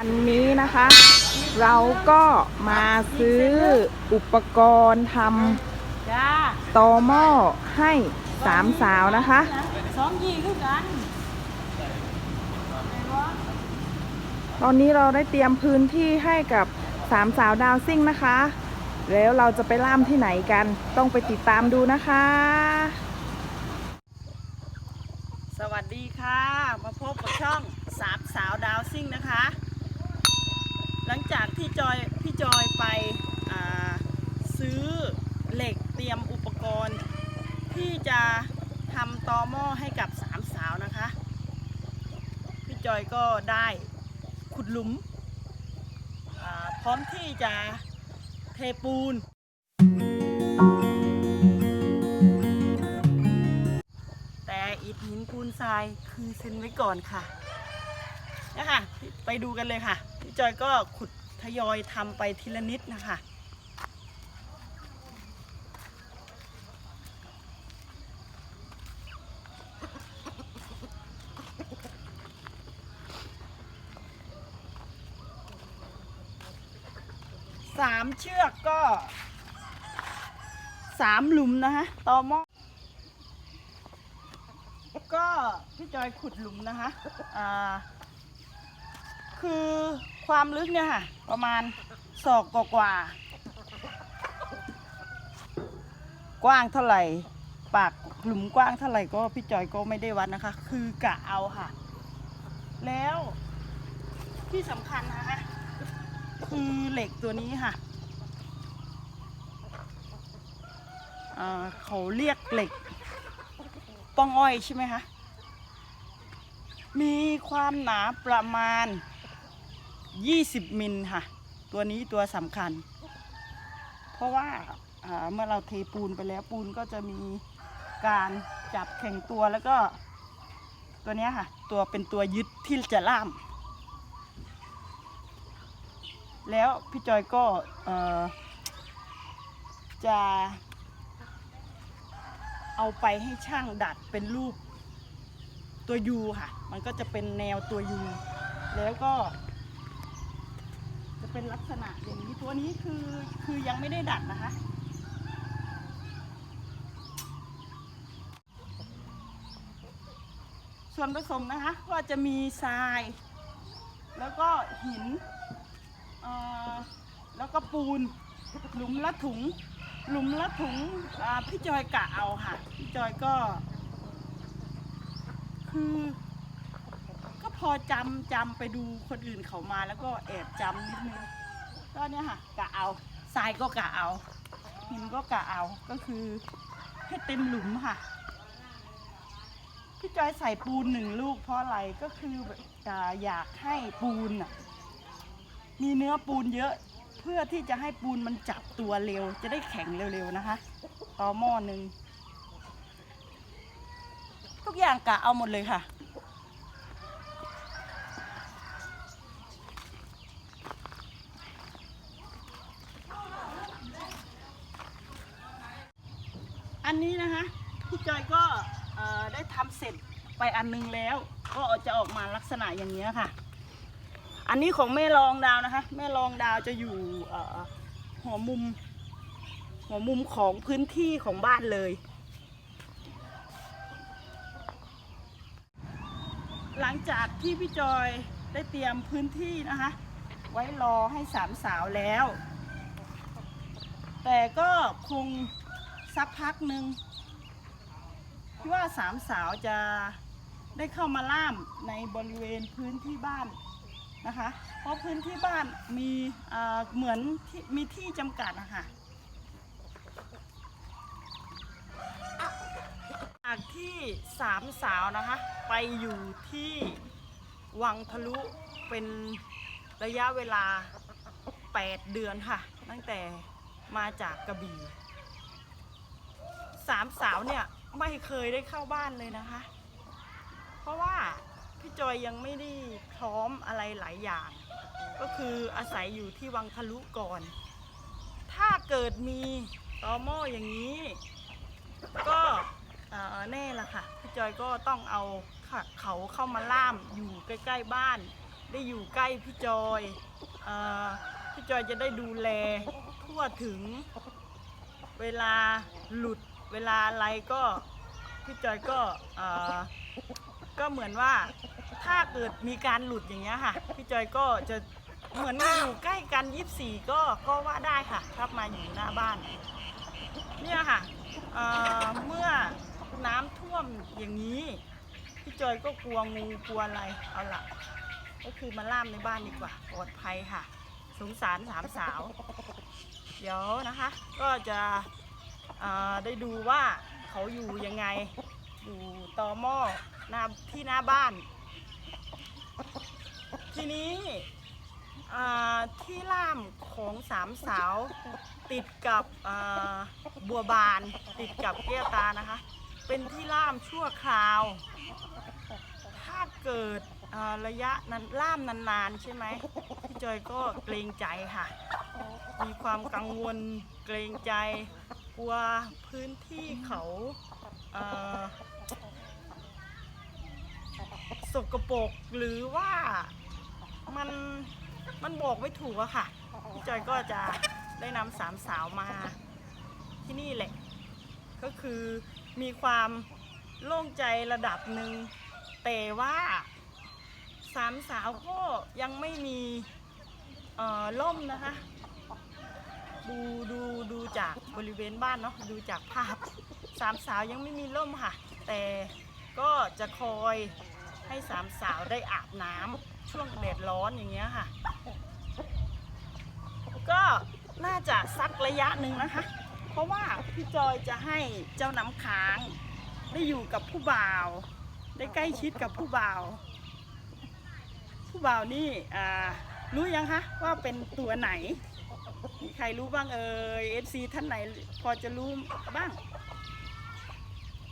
อันนี้นะคะ เราก็มาซื้ออุปกรณ์ทจ้าำตอหม้อให้สามสาวนะคะสองยี่คือกัน ตอนนี้เราได้เตรียมพื้นที่ให้กับสามสาวดาวซิ่งนะคะ แล้วเราจะไปล่ามที่ไหนกันต้องไปติดตามดูนะคะ สวัสดีค่ะ มาพบกับช่องสามสาวดาวซิ่งนะคะ หลังจากที่จอยพี่จอยไปซื้อเหล็กเตรียมอุปกรณ์ ที่จะทำตอหม้อให้กับสามสาวนะคะ พี่จอยก็ได้ขุดหลุม พร้อมที่จะเทปูน แต่อิฐหินปูนทรายคือเซ็นไว้ก่อนค่ะนี่ยค่ะไปดูกันเลยค่ะ จอยก็ขุดทยอยทำไปทีละนิดนะคะ สามเชือกก็สามหลุมนะคะต่อหม้อก็พี่จอยขุดหลุมนะคะ อ่า คือ ความลึกเนี่ยค่ะ ประมาณศอกกว่าๆกว้างเท่าไหร่ ปากหลุมกว้างเท่าไหร่ก็พี่จอยก็ไม่ได้วัดนะคะ คือกะเอาค่ะ แล้วที่สำคัญนะคะคือเหล็กตัวนี้ค่ะเขาเรียกเหล็กป้องอ้อยใช่ไหมคะ มีความหนาประมาณ 20 มิลค่ะ ตัวนี้ตัวสำคัญ เพราะว่าเมื่อเราเทปูนไปแล้วปูนก็จะมีการจับแข็งตัวแล้วก็ ตัวนี้ค่ะ ตัวเป็นตัวยึดที่จะล่าม แล้วพี่จอยก็จะเอาไปให้ช่างดัดเป็นรูปตัวยูค่ะ มันก็จะเป็นแนวตัวยูแล้วก็ จะเป็นลักษณะอย่างนี้ตัวนี้คือคือยังไม่ได้ดัดนะคะ ส่วนผสมนะคะก็จะมีทราย แล้วก็หินแล้วก็ปูนหลุมละถุง หลุมละถุงพี่จอยกะเอาค่ะ พี่จอยก็คือ พอจำจำไปดูคนอื่นเขามาแล้วก็แอบจำนิดนึงก็เนี่ยค่ะกะเอาทรายก็กะเอาหินก็กะเอาก็คือให้เต็มหลุมค่ะ พี่จอยใส่ปูนหนึ่งลูกเพราะอะไรก็คือแบบอ่าอยากให้ปูนอะมีเนื้อปูนเยอะเพื่อที่จะให้ปูนมันจับตัวเร็ว จะได้แข็งเร็วๆนะคะต่อหม้อหนึ่งทุกอย่างกะเอาหมดเลยค่ะ อันนี้นะคะพี่จอยก็ได้ทำเสร็จไปอันนึงแล้ว ก็จะออกมาลักษณะอย่างนี้ค่ะ อันนี้ของแม่รองดาวนะคะ แม่รองดาวจะอยู่หัวมุม หัวมุมของพื้นที่ของบ้านเลย หลังจากที่พี่จอยได้เตรียมพื้นที่นะคะ ไว้รอให้สามสาวแล้ว แต่ก็คง สักพักหนึ่งที่ว่าสามสาวจะได้เข้ามาล่ามในบริเวณพื้นที่บ้านนะคะ เพราะพื้นที่บ้านมีเหมือนที่มีที่จำกัดนะคะจากที่สามสาวนะคะ ไปอยู่ที่วังทะลุเป็นระยะเวลา 8 เดือนค่ะ ตั้งแต่มาจากกระบี่าวเนี่ยไม่เคยได้เข้าบ้านเลยนะคะ เพราะว่าพี่จอยยังไม่ได้พร้อมอะไรหลายอย่าง ก็คืออาศัยอยู่ที่วังทะลุก่อน ถ้าเกิดมีตอหม้ออย่างนี้ ก็แน่ละค่ะพี่จอยก็ต้องเอาเขาเข้ามาล่ามอยู่ใกล้ ๆบ้าน ได้อยู่ใกล้พี่จอยอพี่จอยจะได้ดูแลทั่วถึงเวลาหลุด เวลาอะไรก็พี่จอยก็เอ่อก็เหมือนว่าถ้าเกิดมีการหลุดอย่างเงี้ยค่ะ พี่จอยก็จะเหมือนอยู่ใกล้กันยีิบสี่ก็ก็ว่าได้ค่ะครับมาอยู่หน้าบ้าน เนี่ยค่ะเอ่อเมื่อน้ำท่วมอย่างนี้ พี่จอยก็กลัวงูกลัวอะไรเอาละก็คือมาล่ามในบ้านดีกว่าปลอดภัยค่ะ สงสารสามสาว เดี๋ยวนะคะ ก็จะ ได้ดูว่าเขาอยู่ยังไง อยู่ต่อหม้อหน้าที่หน้าบ้าน ทีนี้ที่ล่ามของสามสาวติดกับบัวบานติดกับแก้วตานะคะ เป็นที่ล่ามชั่วคราว ถ้าเกิดระยะนั้นล่ามนานๆ ใช่ไหมพี่จอยก็เกรงใจค่ะ มีความกังวลเกรงใจ กลัวพื้นที่เขาสกปรกหรือว่ามันมันบอกไม่ถูกอะค่ะพี่จอยก็จะได้นำสามสาวมาที่นี่แหละ ก็คือมีความโล่งใจระดับหนึ่งแต่ว่าสามสาวก็ยังไม่มีเอ่อล่มนะคะ ดูดูดูจากบริเวณบ้านเนาะดูจากภาพสามสาวยังไม่มีร่มค่ะ แต่ก็จะคอยให้สามสาวได้อาบน้ำช่วงแดดร้อนอย่างเงี้ยค่ะ ก็น่าจะสักระยะหนึ่งนะคะ เพราะว่าพี่จอยจะให้เจ้าน้ำค้างได้อยู่กับผู้บ่าว ได้ใกล้ชิดกับผู้บ่าว ผู้บ่าวนี่รู้ยังคะว่าเป็นตัวไหน มีใครรู้บ้างเอ่ย FC ท่านไหนพอจะรู้บ้าง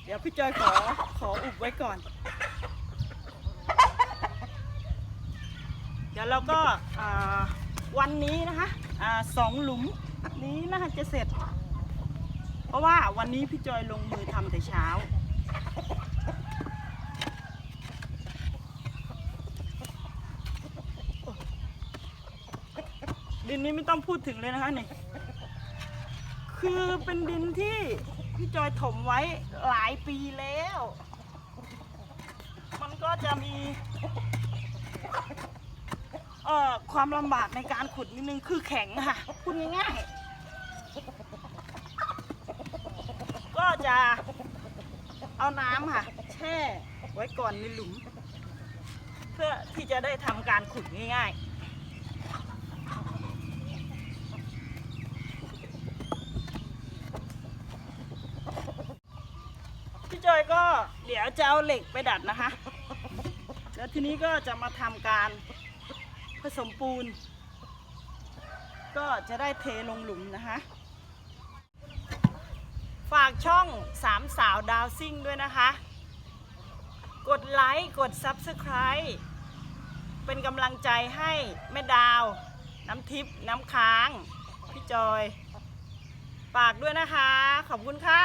เดี๋ยวพี่จอยขอขออุบไว้ก่อน เดี๋ยวเราก็วันนี้นะคะอสองหลุมนี้น่าจะเสร็จ เพราะว่าวันนี้พี่จอยลงมือทำแต่เช้า ดินนี้ไม่ต้องพูดถึงเลยนะคะนี่คือเป็นดินที่พี่จอยถมไว้หลายปีแล้ว มันก็จะมีเอ่อความลำบากในการขุดนิดนึงคือแข็งค่ะพูดง่ายๆ ก็จะเอาน้ำค่ะ แช่ไว้ก่อนในหลุม เพื่อที่จะได้ทำการขุดง่ายๆ พี่ จอยก็เดี๋ยวจะเอาเหล็กไปดัดนะคะ แล้วทีนี้ก็จะมาทำการผสมปูน ก็จะได้เทลงหลุมนะคะ ฝากช่องสามสาวดาวซิ่งด้วยนะคะ กดไลค์ กด Subscribe เป็นกำลังใจให้แม่ดาว น้ำทิพย์น้ำค้าง พี่จอย ฝากด้วยนะคะ ขอบคุณค่ะ